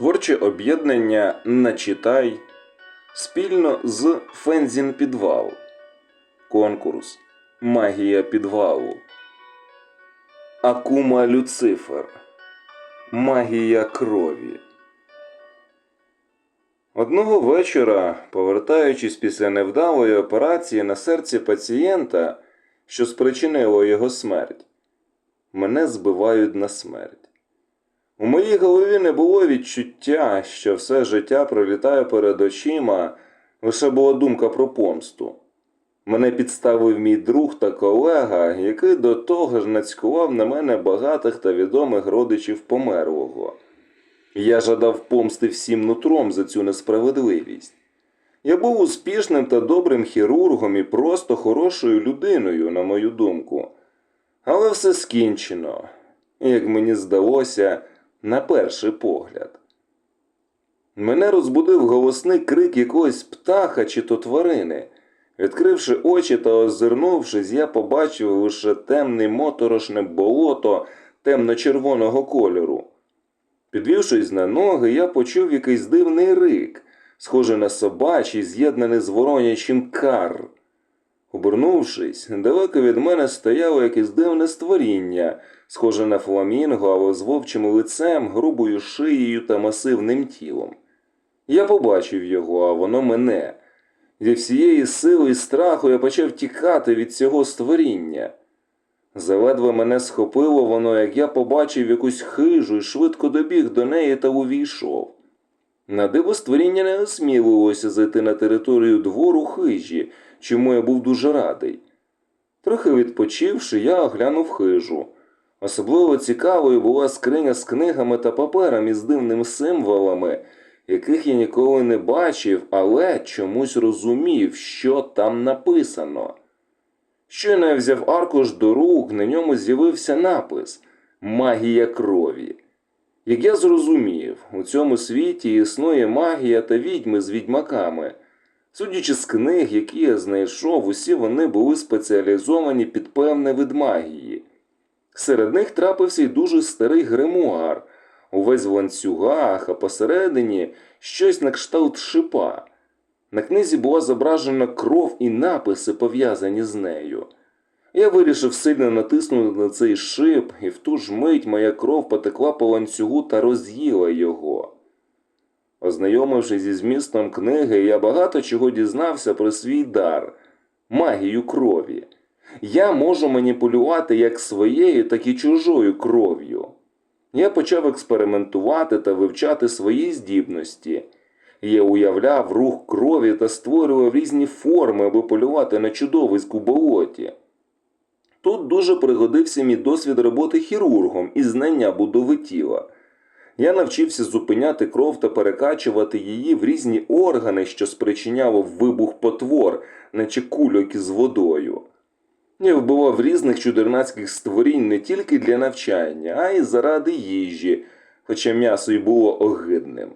Творче об'єднання Начитай спільно з Фензін Підвал. Конкурс Магія підвалу. Акума Люцифер. Магія крові. Одного вечора, повертаючись після невдалої операції на серці пацієнта, що спричинило його смерть, мене збивають на смерть. У моїй голові не було відчуття, що все життя пролітає перед очима, лише була думка про помсту. Мене підставив мій друг та колега, який до того ж нацькував на мене багатих та відомих родичів померлого. Я жадав помсти всім нутром за цю несправедливість. Я був успішним та добрим хірургом і просто хорошою людиною, на мою думку. Але все скінчено, як мені здалося, на перший погляд. Мене розбудив голосний крик якогось птаха чи то тварини. Відкривши очі та озирнувшись, я побачив лише темне моторошне болото темно-червоного кольору. Підвівшись на ноги, я почув якийсь дивний рик, схожий на собачий, з'єднаний з воронячим кар. Обернувшись, далеко від мене стояло якесь дивне створіння, схоже на фламінго, але з вовчим лицем, грубою шиєю та масивним тілом. Я побачив його, а воно мене. Зі всієї сили і страху я почав тікати від цього створіння. Заледве мене схопило воно, як я побачив якусь хижу і швидко добіг до неї та увійшов. На диво створіння не осмілилося зайти на територію двору хижі, чому я був дуже радий. Трохи відпочивши, я оглянув хижу. Особливо цікавою була скриня з книгами та паперами з дивними символами, яких я ніколи не бачив, але чомусь розумів, що там написано. Щойно я взяв аркуш до рук, на ньому з'явився напис Магія крові. Як я зрозумів, у цьому світі існує магія та відьми з відьмаками. Судячи з книг, які я знайшов, усі вони були спеціалізовані під певне вид магії. Серед них трапився й дуже старий гримуар, увесь в ланцюгах, а посередині щось на кшталт шипа. На книзі була зображена кров і написи, пов'язані з нею. Я вирішив сильно натиснути на цей шип, і в ту ж мить моя кров потекла по ланцюгу та роз'їла його. Ознайомившись зі змістом книги, я багато чого дізнався про свій дар магію крові. Я можу маніпулювати як своєю, так і чужою кров'ю. Я почав експериментувати та вивчати свої здібності. Я уявляв рух крові та створював різні форми, аби полювати на чудовиськ у болоті. Тут дуже пригодився мій досвід роботи хірургом і знання будови тіла. Я навчився зупиняти кров та перекачувати її в різні органи, що спричиняло вибух потвор, наче кульок із водою. Я вбивав різних чудернацьких створінь не тільки для навчання, а й заради їжі, хоча м'ясо й було огидним.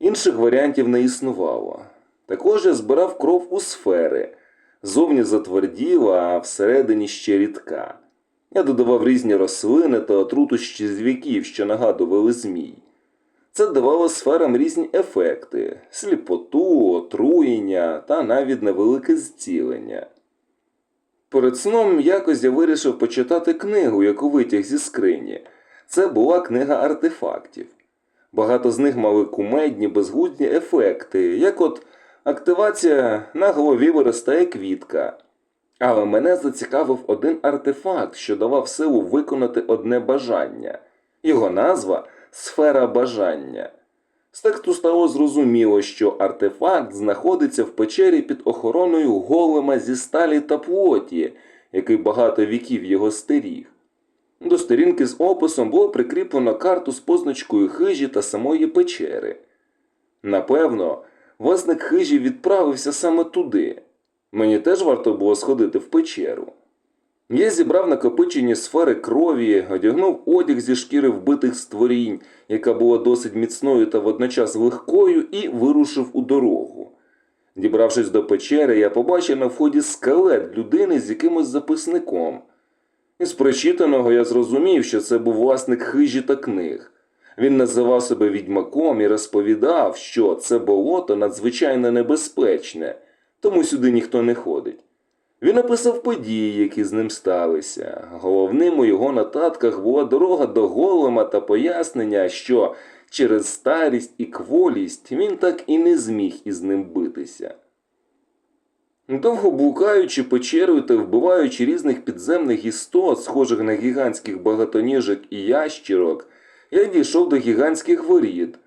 Інших варіантів не існувало. Також я збирав кров у сфери, зовні затверділа, а всередині ще рідка. Я додавав різні рослини та отруту щезвіків, що нагадували змій. Це давало сферам різні ефекти сліпоту, отруєння та навіть невелике зцілення. Перед сном якось я вирішив почитати книгу, яку витяг зі скрині. Це була книга артефактів. Багато з них мали кумедні, безглузді ефекти, як от активація на голові виростає квітка. Але мене зацікавив один артефакт, що давав силу виконати одне бажання. Його назва сфера бажання. З тексту стало зрозуміло, що артефакт знаходиться в печері під охороною голема зі сталі та плоті, який багато віків його стеріг. До сторінки з описом було прикріплено карту з позначкою хижі та самої печери. Напевно, власник хижі відправився саме туди. Мені теж варто було сходити в печеру. Я зібрав накопичені сфери крові, одягнув одяг зі шкіри вбитих створінь, яка була досить міцною та водночас легкою, і вирушив у дорогу. Дібравшись до печери, я побачив на вході скелет людини з якимось записником. Із прочитаного я зрозумів, що це був власник хижі та книг. Він називав себе відьмаком і розповідав, що це болото надзвичайно небезпечне, тому сюди ніхто не ходить. Він описав події, які з ним сталися. Головним у його нотатках була дорога до голема та пояснення, що через старість і кволість він так і не зміг із ним битися. Довго блукаючи печерою та вбиваючи різних підземних істот, схожих на гігантських багатоніжок і ящірок, я дійшов до гігантських воріт.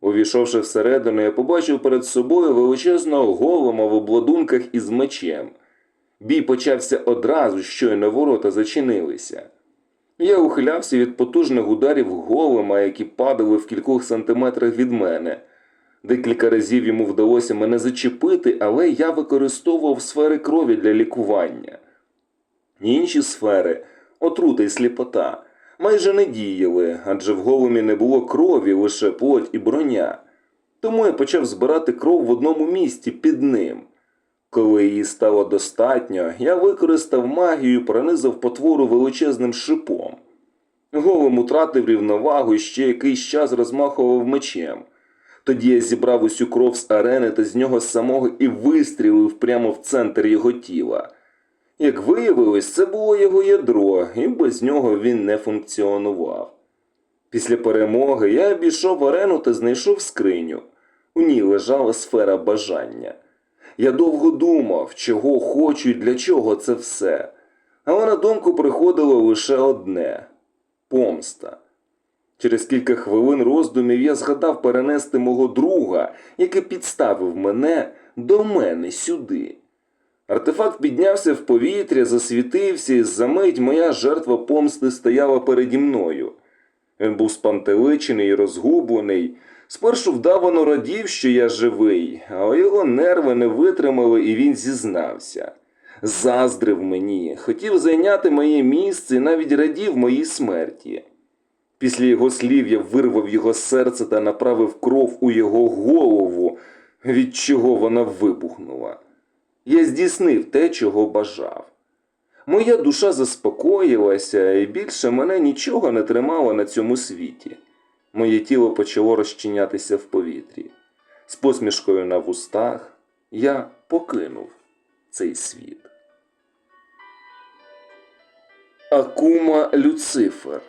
Увійшовши всередину, я побачив перед собою величезного голема в обладунках із мечем. Бій почався одразу, щойно ворота зачинилися. Я ухилявся від потужних ударів голема, які падали в кількох сантиметрах від мене. Декілька разів йому вдалося мене зачепити, але я використовував сфери крові для лікування. Інші сфери, отрута і сліпота, майже не діяли, адже в големі не було крові, лише плоть і броня. Тому я почав збирати кров в одному місці під ним. Коли її стало достатньо, я використав магію і пронизав потвору величезним шипом. Голем утратив рівновагу і ще якийсь час розмахував мечем. Тоді я зібрав усю кров з арени та з нього самого і вистрілив прямо в центр його тіла. Як виявилось, це було його ядро, і без нього він не функціонував. Після перемоги я обійшов арену та знайшов скриню. У ній лежала сфера бажання. Я довго думав, чого хочу і для чого це все. Але на думку приходило лише одне помста. Через кілька хвилин роздумів я згадав перенести мого друга, який підставив мене до мене сюди. Артефакт піднявся в повітря, засвітився, і за мить моя жертва помсти стояла переді мною. Він був спантеличений і розгублений. Спершу вдавано радів, що я живий, але його нерви не витримали, і він зізнався. Заздрив мені, хотів зайняти моє місце і навіть радів моїй смерті. Після його слів я вирвав його серце та направив кров у його голову, від чого вона вибухнула. Я здійснив те, чого бажав. Моя душа заспокоїлася, і більше мене нічого не тримало на цьому світі. Моє тіло почало розчинятися в повітрі. З посмішкою на вустах я покинув цей світ. Акума Люцифер.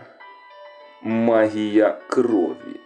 Магія крові.